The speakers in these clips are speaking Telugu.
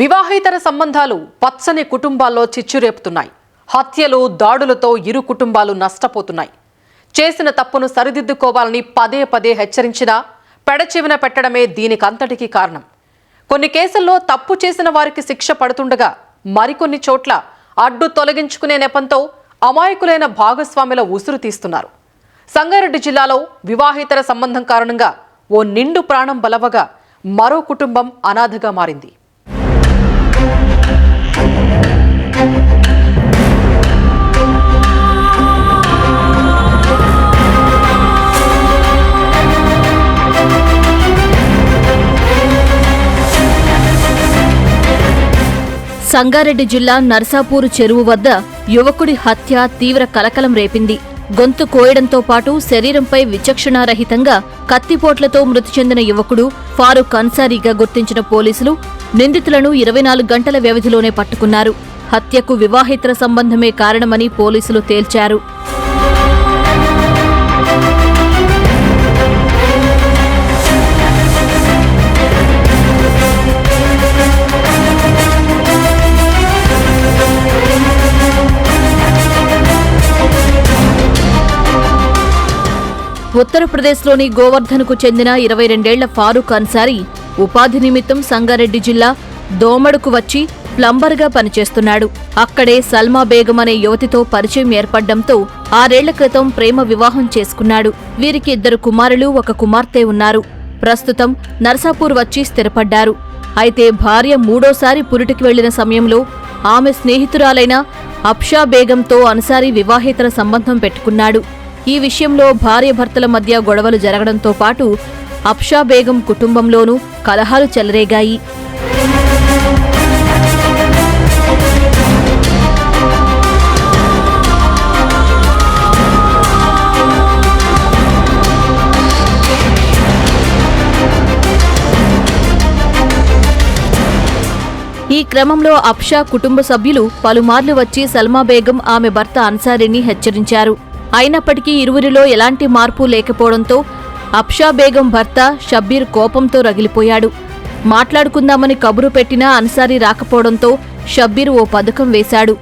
వివాహేతర సంబంధాలు పచ్చని కుటుంబాల్లో చిచ్చురేపుతున్నాయి. హత్యలు దాడులతో ఇరు కుటుంబాలు నష్టపోతున్నాయి. చేసిన తప్పును సరిదిద్దుకోవాలని పదే పదే హెచ్చరించినా పెడచెవిన పెట్టడమే దీనికంతటికీ కారణం. కొన్ని కేసుల్లో తప్పు చేసిన వారికి శిక్ష పడుతుండగా మరికొన్ని చోట్ల అడ్డు తొలగించుకునే నెపంతో అమాయకులైన భాగస్వాముల ఉసురు తీస్తున్నారు. సంగారెడ్డి జిల్లాలో వివాహేతర సంబంధం కారణంగా ఓ నిండు ప్రాణం బలవగా మరో కుటుంబం అనాథగా మారింది. సంగారెడ్డి జిల్లా నర్సాపూర్ చెరువు వద్ద యువకుడి హత్య తీవ్ర కలకలం రేపింది. గొంతు కోయడంతో పాటు శరీరంపై విచక్షణారహితంగా కత్తిపోట్లతో మృతి చెందిన యువకుడు ఫారూక్ అన్సారీగా గుర్తించిన పోలీసులు నిందితులను ఇరవై నాలుగు గంటల వ్యవధిలోనే పట్టుకున్నారు. హత్యకు వివాహేతర సంబంధమే కారణమని పోలీసులు తేల్చారు. ఉత్తరప్రదేశ్లోని గోవర్ధన్కు చెందిన ఇరవై రెండేళ్ళ ఫారూక్ అన్సారీ ఉపాధి నిమిత్తం సంగారెడ్డి జిల్లా దోమడుకు వచ్చి ప్లంబర్గా పనిచేస్తున్నాడు. అక్కడే సల్మా బేగం అనే యువతితో పరిచయం ఏర్పడ్డంతో ఆరేళ్ళ క్రితం ప్రేమ వివాహం చేసుకున్నాడు. వీరికి ఇద్దరు కుమారులు ఒక కుమార్తె ఉన్నారు. ప్రస్తుతం నర్సాపూర్ వచ్చి స్థిరపడ్డారు. అయితే భార్య మూడోసారి పురిటికి వెళ్ళిన సమయంలో ఆమె స్నేహితురాలైన అప్షా బేగంతో అన్సారీ వివాహేతర సంబంధం పెట్టుకున్నాడు. ఈ విషయంలో భార్యభర్తల మధ్య గొడవలు జరగడంతో పాటు అప్షా బేగం కుటుంబంలోనూ కలహాలు చెలరేగాయి. ఈ క్రమంలో అప్షా కుటుంబ సభ్యులు పలుమార్లు వచ్చి సల్మా బేగం ఆమె భర్త అన్సారీని హెచ్చరించారు. అయినప్పటికీ ఇరువురిలో ఎలాంటి మార్పు లేకపోవడంతో అప్షా బేగం భర్త షబ్బీర్ కోపంతో రగిలిపోయాడు. మాట్లాడుకుందామని కబురు పెట్టినా అన్సారీ రాకపోవడంతో షబ్బీర్ ఓ పథకం వేశాడు.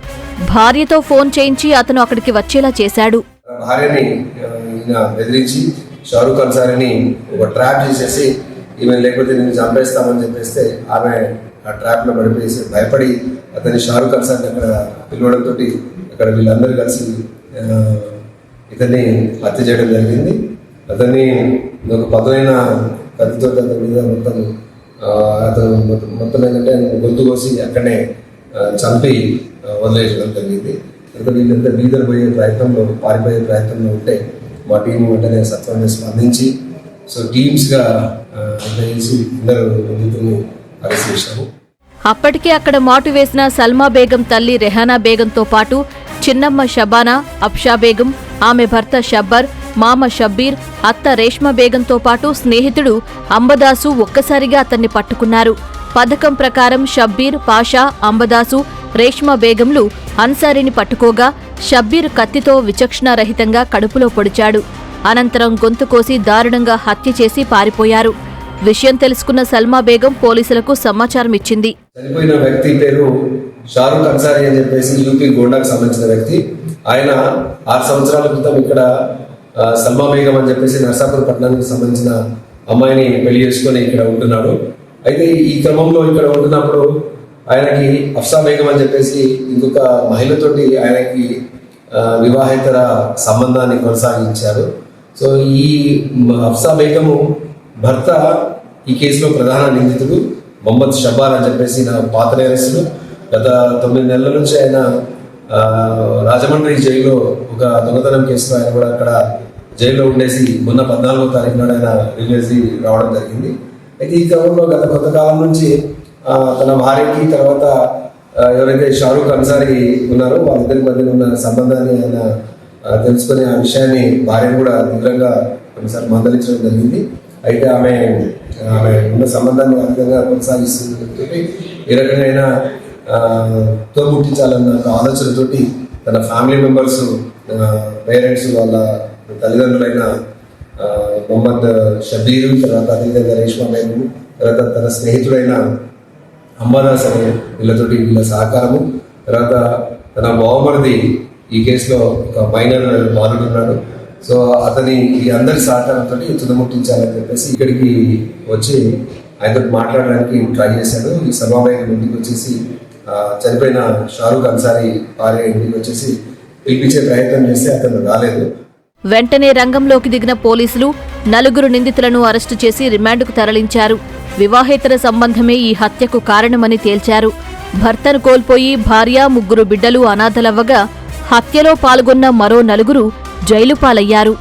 భార్యతో ఫోన్ చేయించి అతను అక్కడికి వచ్చేలా చేశాడు. భార్యని బెదిరించి షారూక్ అన్సారిని ఒక ట్రాప్ చేసేసి ఈమె లేకపోతే నేను చంపేస్తామని చెప్పేస్తే ఆమె ఆ ట్రాప్లో పడిపోయేసి భయపడి అతని షారూక్ అన్సార్ని అక్కడ పిలవడంతో అక్కడ వీళ్ళందరూ కలిసి ఇతన్ని హత్య చేయడం జరిగింది. అతన్ని ఒక పదమైన కత్తితో అతని మీద మొత్తం అతను మొత్తం- ఏంటంటే గొంతు కోసి అక్కడనే చంపి వదిలేయడం జరిగింది. తర్వాత వీళ్ళంతా బీదర్ పోయే ప్రయత్నంలో పారిపోయే ప్రయత్నంలో ఉంటే మా టీం వెంటనే సత్వరంగా స్పందించి సో టీమ్స్గా అంతా చేసి అందరూ నిందితుల్ని అరెస్ట్ చేశాము అప్పటికే అక్కడ మాటు వేసిన సల్మా బేగం తల్లి రెహానా బేగంతో పాటు చిన్నమ్మ షబానా అప్షా బేగం ఆమె భర్త షబ్బర్ మామ షబ్బీర్ అత్త రేష్మా బేగంతో పాటు స్నేహితుడు అంబదాసు ఒక్కసారిగా అతన్ని పట్టుకున్నారు. పథకం ప్రకారం షబ్బీర్ పాషా అంబదాసు రేష్మా బేగంలు అన్సారీని పట్టుకోగా షబ్బీర్ కత్తితో విచక్షణారహితంగా కడుపులో పొడిచాడు. అనంతరం గొంతు కోసి దారుణంగా హత్య చేసి పారిపోయారు. విషయం తెలుసుకున్న సల్మా బేగం పోలీసులకు సమాచారం ఇచ్చింది. చనిపోయిన వ్యక్తి పేరు షారుఖ్ అన్సారీ అని చెప్పేసి యూపీ గోండాకు సంబంధించిన వ్యక్తి. ఆయన ఆరు సంవత్సరాల క్రితం ఇక్కడ ఆ, సల్మా బేగం అని చెప్పేసి నర్సాపూర్ పట్టణానికి సంబంధించిన అమ్మాయిని పెళ్ళి చేసుకొని ఇక్కడ ఉంటున్నాడు. అయితే ఈ క్రమంలో ఇక్కడ ఉంటున్నప్పుడు ఆయనకి అఫ్సా బేగం అని చెప్పేసి ఇంకొక మహిళతోటి ఆయనకి వివాహేతర సంబంధాన్ని కొనసాగించారు. సో ఈ అఫ్సా బేగము భర్త ఈ కేసులో ప్రధాన నిందితుడు మొహమ్మద్ షబార్ అని చెప్పేసి నా పాత నేరస్తులు గత తొమ్మిది నెలల నుంచి ఆయన రాజమండ్రి జైల్లో ఒక దొంగతనం కేసులో ఆయన కూడా అక్కడ జైల్లో ఉండేసి మొన్న పద్నాలుగో తారీఖు నాడు ఆయన రిలీజ్ రావడం జరిగింది. అయితే ఈ క్రమంలో గత కొంతకాలం నుంచి తన భార్యకి తర్వాత ఎవరైతే షారూఖ్ అన్సారీ ఉన్నారో వాళ్ళిద్దరి మధ్య ఉన్న సంబంధాన్ని ఆయన తెలుసుకునే తెలుసుకుని ఆ విషయాన్ని భార్యను కూడా తీవ్రంగా కొన్నిసార్లు మందలించడం జరిగింది. అయితే ఆమె ఆమె ఉన్న సంబంధాన్ని ఆ విధంగా కొనసాగిస్తుంది ఈ రకంగా తో ముట్టించాలన్న ఆలోచనతోటి తన ఫ్యామిలీ మెంబర్స్ పేరెంట్స్ వాళ్ళ తల్లిదండ్రులైన మొహమ్మద్ షబీర్ తర్వాత అదేవిధంగా రేష్మా బేగం తర్వాత తన స్నేహితుడైన అంబాదాస్ అనే వీళ్ళతోటి వీళ్ళ సహకారము తర్వాత తన బావమరిది ఈ కేసులో ఒక మైనర్ బాలుడు ఉన్నాడు. సో అతని ఈ అందరి సహకారంతో తుదముట్టించాలని చెప్పేసి ఇక్కడికి వచ్చి ఆయనతో మాట్లాడడానికి ట్రై చేశాడు. ఈ సభాబాయి ఇంటికి వచ్చేసి చనిపోయిన షారూఖ్ అన్సారీ భార్య ఇంటికి వచ్చేసి పిలిపించే ప్రయత్నం చేస్తే అతను రాలేదు. వెంటనే రంగంలోకి దిగిన పోలీసులు నలుగురు నిందితులను అరెస్టు చేసి రిమాండ్కు తరలించారు. వివాహేతర సంబంధమే ఈ హత్యకు కారణమని తేల్చారు. భర్తను కోల్పోయి భార్య ముగ్గురు బిడ్డలు అనాథలవ్వగా హత్యలో పాల్గొన్న మరో నలుగురు జైలు పాలయ్యారు